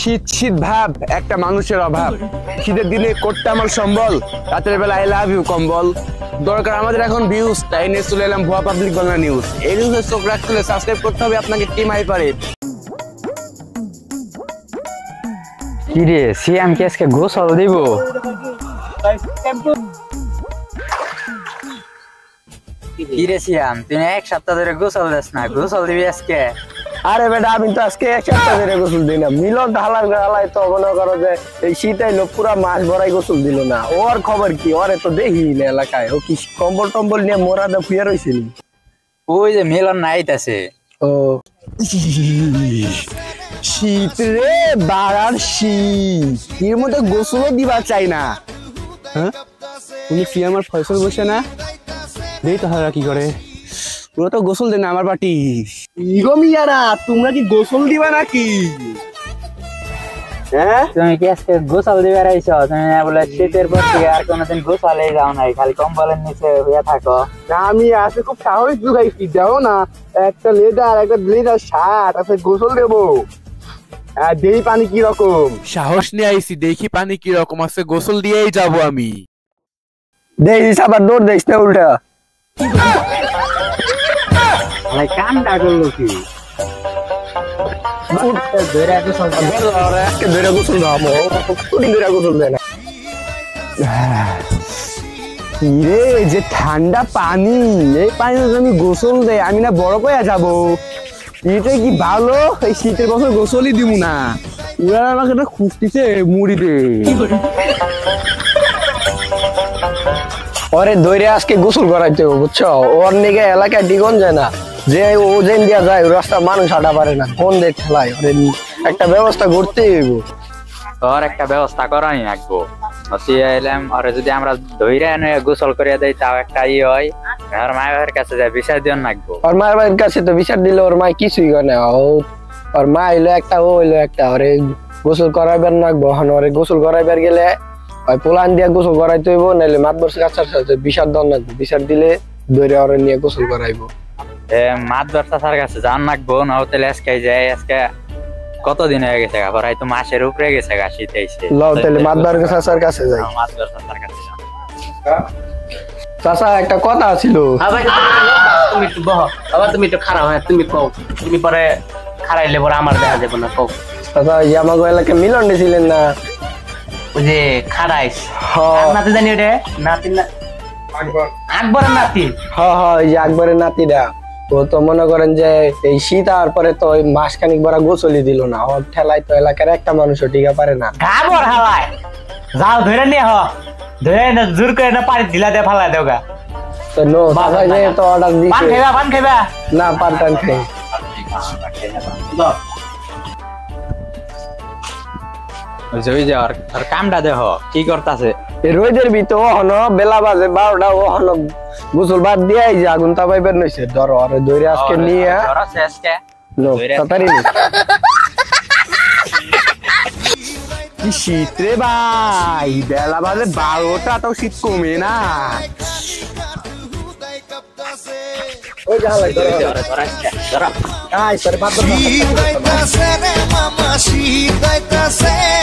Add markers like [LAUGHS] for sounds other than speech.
শীত শীত ভাব একটা মানুষের অভাব। শীতের দিনে করতে আমার সম্বল রাতের বেলা আই লাভ ইউ কম্বল। দরকার আমাদের এখন ভিউজ তাই নিয়ে চলে এলাম ভুয়া পাবলিক বাংলা নিউজ এই নিউজের চোখ রাখতে হলে সাবস্ক্রাইব করতে হবে আপনাকে টিম হাইপারে কি রে সিএম কে আজকে গোসল দিব? কি রে সিয়াম তুই এক সপ্তাহ ধরে গোসল দিস না গোসল দিবি আজকে? আরে বেটা আমি তো আজকে এক সপ্তাহ ধরে গোসল দিই না। মিলন ঢালার গালায় তো মনে করো যে এই শীত আইলো পুরা মাস ভরাই গোসল দিল না। ওর খবর কি? ওরে তো দেখি না এলাকায়। ও কি কম্বল টম্বল নিয়ে মোরা দা ফুয়ে রয়েছিল ওই যে মিলন নাইট আছে। ও। শীত রে বাড়ার শীত। এর মধ্যে গোসলও দিবা চাই না। হ্যাঁ? উনি ফি আমার ফয়সল বসে না? দেই তো হারা কি করে? ওরা তো গোসল দেয় না আমার পার্টি ইগো মিয়ারা তোমরা কি গোসল দিবা নাকি? হ্যাঁ? তুমি কি আজকে গোসল দিবে রাইছো তুমি বলে শীতের পর থেকে আর কোনোদিন গোসলে যাও নাই খালি কম্বলের নিচে হইয়া থাকো। আমি আজকে খুব সাহস জুগাইছি দেখো না। একটা লেদার একটা ব্লেজার শার্ট আছে গোসল দেবো। আর দেই পানি কি রকম সাহস নিয়ে আইছি দেখি পানি কি রকম আছে গোসল দিয়েই যাব আমি। দেখিস আবার দৌড় দেখিস না উল্টা। ভাই করল কি? যে ঠান্ডা পানি এই পানি আমি গোসল দেয় আমি না বড় কয়া যাব? এটা কি ভালো? এই শীতের বছর গোসলই দিব না। ওরা আমাকে একটা খুঁজতেছে মুড়িতে। ওরে ধরে আজকে গোসল করাইতে বুঝছ? ওর নিগে এলাকায় ডিগন যায় না। যে ও যেন দিয়া যায় রাস্তা মানুষ হাঁটা পারে না। কোন দেখ ঠেলায় ওরে একটা ব্যবস্থা করতে হইব। তোর একটা ব্যবস্থা করাই অতি এলাম আর যদি আমরা ধৈরে এনে গোসল করিয়া দেই তাও একটা ই হয়। আর মায়ের কাছে যায় বিষয় দিন লাগবো। ওর মায়ের কাছে তো বিচার দিলে ওর মায় কিছুই করে না ও ওর মা হইল একটা ও হইল একটা। ওরে গোসল করাইবার নাকবো এখন ওরে গোসল করাইবার গেলে ওই পোলান দিয়া গোসল করাইতে হইব নাহলে মাতবর কাছার সাথে বিচার দন লাগবে। বিচার দিলে ধরে ওরে নিয়ে গোসল করাইবো। কাছে যান লাগবো না তাহলে আজকে যাই আজকে কতদিন হয়ে গেছে মাসের উপরে গেছে গা শীত এসে লও তাহলে মাতবার কাছার কাছে যাই। মাছ দর্শার কাছে চাচা একটা কথা ছিল আবার তুমি একটু বহ। আবার তুমি একটু খারাপ হয় তুমি কও। তুমি পরে খারাইলে পরে আমার দেখা যাবে না কও। চাচা ইয়ামাগো এলাকায় মিলন দিছিলেন না? ওই যে খারাইস। হ। নাতি জানি ওটা নাতি না আকবরের নাতি? হ হ এই যে আকবরের নাতিরা ও তো মনে করেন যে এই শীত আর পরে তো ওই মাসখানিক বড় গোসলি দিল না। ওর ঠেলায় তো এলাকার একটা মানুষও টিকা পারে না। গাবর হালায় যাও ধরে নিয়ে হ। ধরে না জোর করে না পানি ঢিলা দিয়ে ফালাই দেও গা। তো নো চাচা যে তো অর্ডার পান খাইবা পান খাইবা। না খাই। ওই যে ওর কামটা দেহ কি করতাছে এই রোদের ভিতর হন বেলা বাজে বারোটা ও হন গোসল বাদ দিয়ে যে আগুন তাপাইবার নইছে ধরো আরে ধরে আজকে নিয়ে তাড়াতাড়ি। [LAUGHS] কি শীত রে ভাই বেলা বাজে বারোটা তো শীত কমে না ওই যে হালাই ধরো ধরো ধরো আজকে ধরো আই তোরে বাদ দাও। Yeah.